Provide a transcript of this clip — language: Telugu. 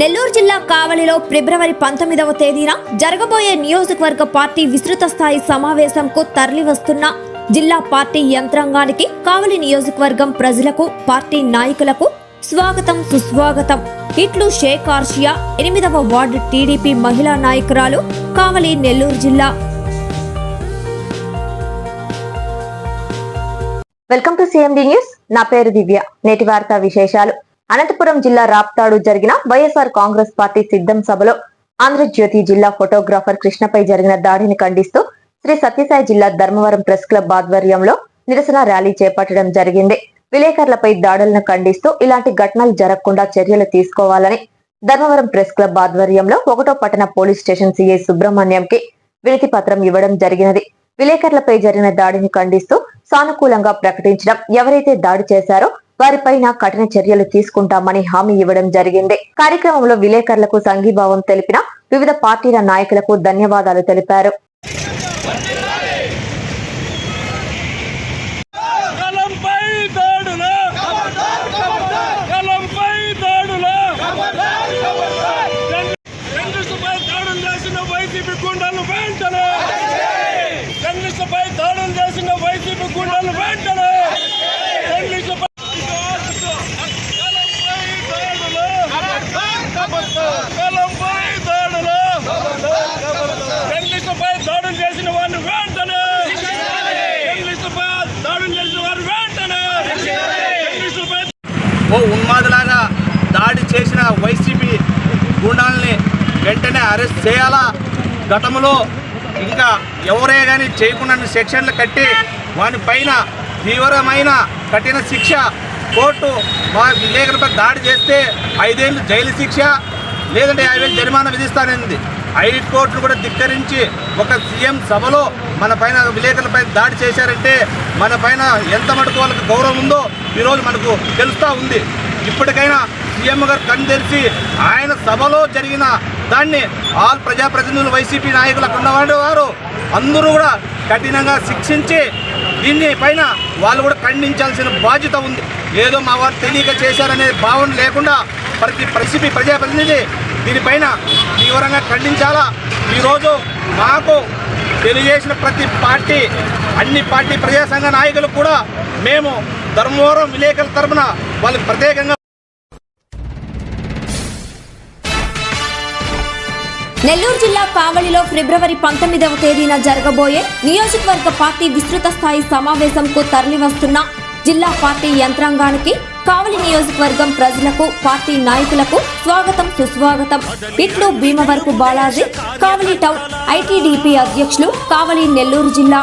నెల్లూరు జిల్లా కావలిలో ఫిబ్రవరి పంతొమ్మిదవ తేదీన జరగబోయే నియోజకవర్గ పార్టీ విస్తృత స్థాయి సమావేశంకు తరలివస్తున్న జిల్లా పార్టీ యంత్రాంగానికి కావలి నియోజకవర్గం ప్రజలకు పార్టీ నాయకులకు స్వాగతం సుస్వాగతం. ఇట్లు షేక్ ఆర్షియా ఎనిమిదవ వార్డు టీడీపీ మహిళా నాయకురాలు కావలి నెల్లూరు జిల్లా. Welcome to CMD news. నా పేరు దివ్య. నేటి వార్తా విశేషాలు. అనంతపురం జిల్లా రాప్తాడు జరిగిన వైఎస్ఆర్ కాంగ్రెస్ పార్టీ సిద్ధం సభలో ఆంధ్రజ్యోతి జిల్లా ఫోటోగ్రాఫర్ కృష్ణపై జరిగిన దాడిని ఖండిస్తూ శ్రీ సత్యసాయి జిల్లా ధర్మవరం ప్రెస్ క్లబ్ ఆధ్వర్యంలో నిరసన ర్యాలీ చేపట్టడం జరిగింది. విలేకరులపై దాడులను ఖండిస్తూ ఇలాంటి ఘటనలు జరగకుండా చర్యలు తీసుకోవాలని ధర్మవరం ప్రెస్ క్లబ్ ఆధ్వర్యంలో ఒకటో పట్టణ పోలీస్ స్టేషన్ సిఐ సుబ్రహ్మణ్యంకి వినతి పత్రం ఇవ్వడం జరిగినది. విలేకరులపై జరిగిన దాడిని ఖండిస్తూ సానుకూలంగా ప్రకటించడం ఎవరైతే దాడి చేశారో వారిపైన కఠిన చర్యలు తీసుకుంటామని హామీ ఇవ్వడం జరిగింది. కార్యక్రమంలో విలేకరులకు సంఘీభావం తెలిపిన వివిధ పార్టీల నాయకులకు ధన్యవాదాలు తెలిపారు. వైసీపీ గుండాలు వెంటనే! టెన్నిస్పై దాడులు చేసిన వైసీపీ గుండాలు వెంటనే టెన్నిస్పై కలంపై దాడుల టెన్నిస్పై దాడులు చేసిన వారిని వెంటనే టెన్నిస్పై దాడులు చేసిన వారిని వెంటనే టెన్నిస్పై ఓ ఉన్మాదిలాగా దాడి చేసిన వైసీపీ గుండాలని వెంటనే అరెస్ట్ చేయాలా? గతంలో ఇంకా ఎవరే కానీ చేయకుండా సెక్షన్లు కట్టి వాని పైన తీవ్రమైన కఠిన శిక్ష కోర్టు మా విలేకరులపై దాడి చేస్తే ఐదేళ్ళు జైలు శిక్ష లేదంటే యాభై వేలు జరిమానా విధిస్తానని హైకోర్టును కూడా ధిక్కరించి ఒక సీఎం సభలో మన పైన విలేకరులపై దాడి చేశారంటే మన పైన ఎంత మటుకు వాళ్ళకి గౌరవం ఉందో ఈరోజు మనకు తెలుస్తూ ఉంది. ఇప్పటికైనా సీఎం గారు కన్ను తెరిచి ఆయన సభలో జరిగిన దాన్ని ఆల్ ప్రజాప్రతినిధులు వైసీపీ నాయకులు అక్కడ ఉన్నవాడు వారు. అందరూ కూడా కఠినంగా శిక్షించి దీన్ని పైన వాళ్ళు కూడా ఖండించాల్సిన బాధ్యత ఉంది. ఏదో మా వారు తెలియక చేశారనే భావన లేకుండా ప్రతి ప్రసిపి ప్రజాప్రతినిధి దీనిపైన తీవ్రంగా ఖండించాలా? ఈరోజు మాకు తెలియజేసిన ప్రతి పార్టీ అన్ని పార్టీ ప్రజా సంఘ నాయకులు కూడా మేము ధర్మవరం విలేకరుల తరపున వాళ్ళకి ప్రత్యేకంగా నెల్లూరు జిల్లా కావలిలో ఫిబ్రవరి పంతొమ్మిదవ తేదీన జరగబోయే నియోజకవర్గ పార్టీ విస్తృత స్థాయి సమావేశంకు తరలివస్తున్న జిల్లా పార్టీ యంత్రాంగానికి కావలి నియోజకవర్గం ప్రజలకు పార్టీ నాయకులకు స్వాగతం సుస్వాగతం. ఇట్లు భీమవరపు బాలాజీ కావలి టౌన్ ఐటీడీపీ అధ్యక్షులు కావలి నెల్లూరు జిల్లా.